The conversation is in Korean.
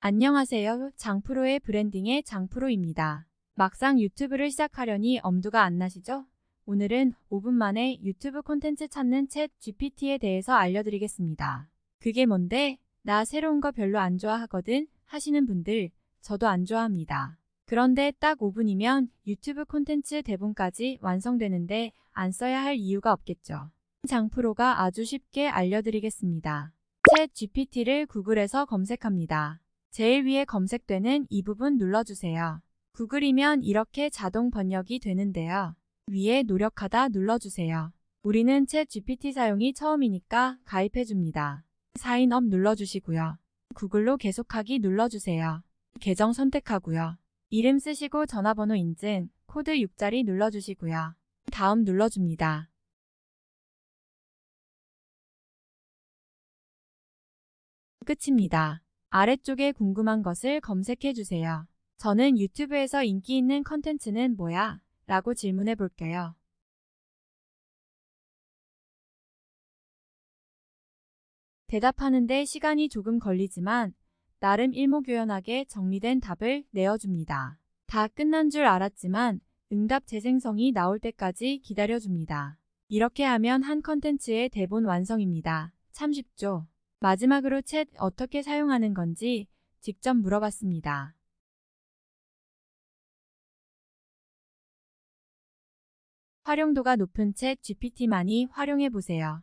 안녕하세요. 장프로의 브랜딩의 장프로입니다. 막상 유튜브를 시작하려니 엄두가 안 나시죠? 오늘은 5분 만에 유튜브 콘텐츠 찾는 챗 GPT에 대해서 알려드리겠습니다. 그게 뭔데? 나 새로운 거 별로 안 좋아하거든 하시는 분들 저도 안 좋아합니다. 그런데 딱 5분이면 유튜브 콘텐츠 대본까지 완성되는데 안 써야 할 이유가 없겠죠. 장프로가 아주 쉽게 알려드리겠습니다. 챗 GPT를 구글에서 검색합니다. 제일 위에 검색되는 이 부분 눌러주세요. 구글이면 이렇게 자동 번역이 되는데요. 위에 노력하다 눌러주세요. 우리는 챗 GPT 사용이 처음이니까 가입해줍니다. 사인업 눌러주시고요. 구글로 계속하기 눌러주세요. 계정 선택하고요. 이름 쓰시고 전화번호 인증, 코드 6자리 눌러주시고요. 다음 눌러줍니다. 끝입니다. 아래쪽에 궁금한 것을 검색해 주세요. 저는 유튜브에서 인기 있는 컨텐츠는 뭐야? 라고 질문해 볼게요. 대답하는데 시간이 조금 걸리지만 나름 일목요연하게 정리된 답을 내어줍니다. 다 끝난 줄 알았지만 응답 재생성이 나올 때까지 기다려줍니다. 이렇게 하면 한 컨텐츠의 대본 완성입니다. 참 쉽죠? 마지막으로 챗 어떻게 사용하는 건지 직접 물어봤습니다. 활용도가 높은 챗 GPT만이 활용해 보세요.